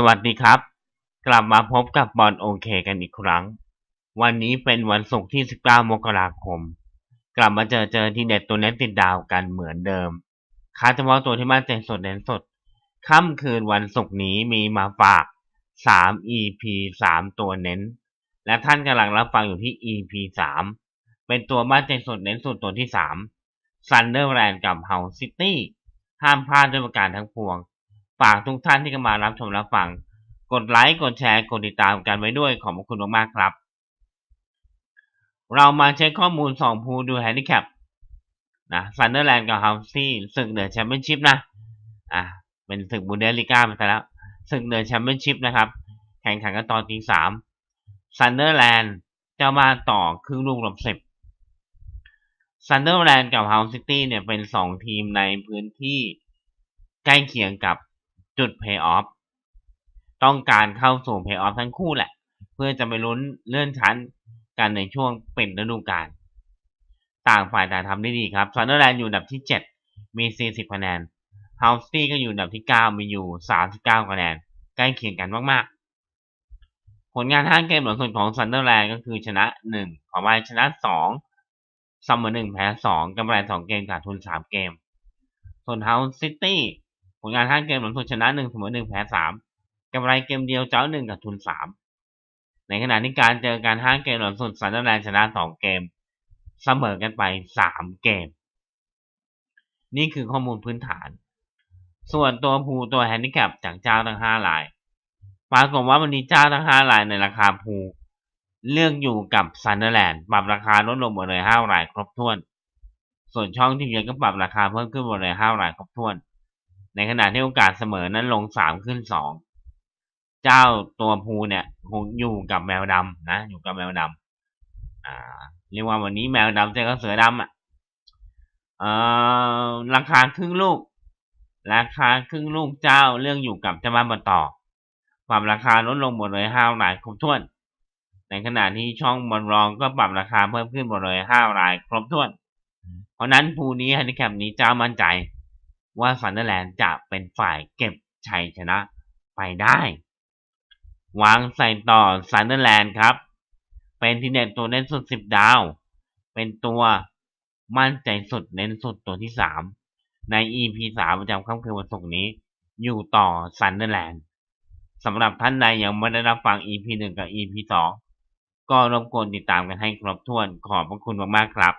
สวัสดีครับ กลับมาพบกับบอลโอเคกันอีกครั้ง วันนี้เป็นวันศุกร์ที่ 19 มกราคม กลับมาเจอเจอที่เด็ดตัวเน้นติดดาวกันเหมือนเดิมคาเฉพาะตัวที่มั่นใจสดเน้นสด ค่ำคืนวันศุกร์นี้มีมาฝาก 3 EP 3 ตัวเน้น และท่านกำลังรับฟังอยู่ที่ EP 3 เป็นตัวมั่นใจสดเน้นสดตัวที่3 Sunderland กับ Hull City ห้ามพลาดด้วยประการทั้งปวง ฝากทุกท่านที่เข้ามารับชมรับฟัง กดไลค์ กดแชร์ กดติดตามกันไว้ด้วยขอบพระคุณมากๆครับ เรามาเช็คข้อมูล2ภูดูแฮนดิแคปนะซันเดอร์แลนด์กับเฮาซี่ศึกเหนือแชมเปี้ยนชิพนะ อะ เป็นศึกบุนเดสลิก้าไปแล้วศึกเหนือแชมเปี้ยนชิพนะครับ แข่งขันกันตอนตีสามซันเดอร์แลนด์จะมาต่อครึ่งลูกหลบสิบซันเดอร์แลนด์กับเฮาซิตี้เนี่ยเป็นสองทีมในพื้นที่ใกล้เคียงกับ จุดเพย์ออฟต้องการเข้าสู่เพย์ออฟทั้งคู่แหละ เพื่อจะไปลุ้นเลื่อนชั้นกันในช่วงเป็นฤดูกาลต่างฝ่ายต่างทำได้ดีครับซันเดอร์แลนด์อยู่อันดับที่ 7 มี 40 คะแนนเฮาซิตี้ก็อยู่อันดับที่ 9 มีอยู่ 39 คะแนน ใกล้เคียงกันมากๆ ผลงาน5เกมหลังสุดของซันเดอร์แลนด์ก็คือชนะ 1 ขอไปชนะ2เสมอ1แพ้2กำไร2เกมขาดทุน 3 เกม ส่วนเฮาซิตี้ ผลงาน5เกมหลังสุดชนะ1เสมอ1แพ้3กำไรเกมเดียวเจ้า1ขาดทุน3ในขณะที่การเจอการ5เกมหลังสุดซันเดอร์แลนด์ชนะ2เกม เสมอกันไป3เกม นี่คือข้อมูลพื้นฐาน ส่วนตัวภูตัวแฮนดิแคปจากเจ้าทั้ง5รายปรากฏว่าวันนี้เจ้าทั้ง5รายในราคาภูเลือกอยู่กับซันเดอร์แลนด์ปรับราคาลดลงหมดเลย5รายครบถ้วน ส่วนช่องที่เยอะก็ปรับราคาเพิ่มขึ้นหมดเลย5รายครบถ้วน ในขณะที่โอกาสเสมอนั้นลง3ขึ้น2เจ้าตัวภูเนี่ยคงอยู่กับแมวดำนะอยู่กับแมวดำอ่า เรียกว่าวันนี้แมวดำเจอกับเสือดำอะเอ่อราคาครึ่งลูก ราคาครึ่งลูกเจ้าเรื่องอยู่กับเจ้าบ้านบนต่อปรับราคาลดลงหมดเลยห้ารายครบถ้วน ในขณะที่ช่องบอลรองก็ปรับราคาเพิ่มขึ้นหมดเลยห้ารายครบถ้วน เพราะนั้นภูนี้ฮันดิแคปนี้เจ้ามั่นใจ ว่าซันเดอร์แลนด์จะเป็นฝ่ายเก็บชัยชนะไปได้ วางใส่ต่อซันเดอร์แลนด์ครับ เป็นทีเด่นตัวเน้นสุดสิบดาว เป็นตัวมั่นใจสุดเน้นสุดตัวที่สามใน EP สามประจำค่ำคืนวันศุกร์นี้ อยู่ต่อซันเดอร์แลนด์สำหรับท่านใดยังไม่ได้รับฟัง EP หนึ่งกับ EP สองก็รบกวนติดตามกันให้ครบถ้วนขอบพระคุณมากๆครับ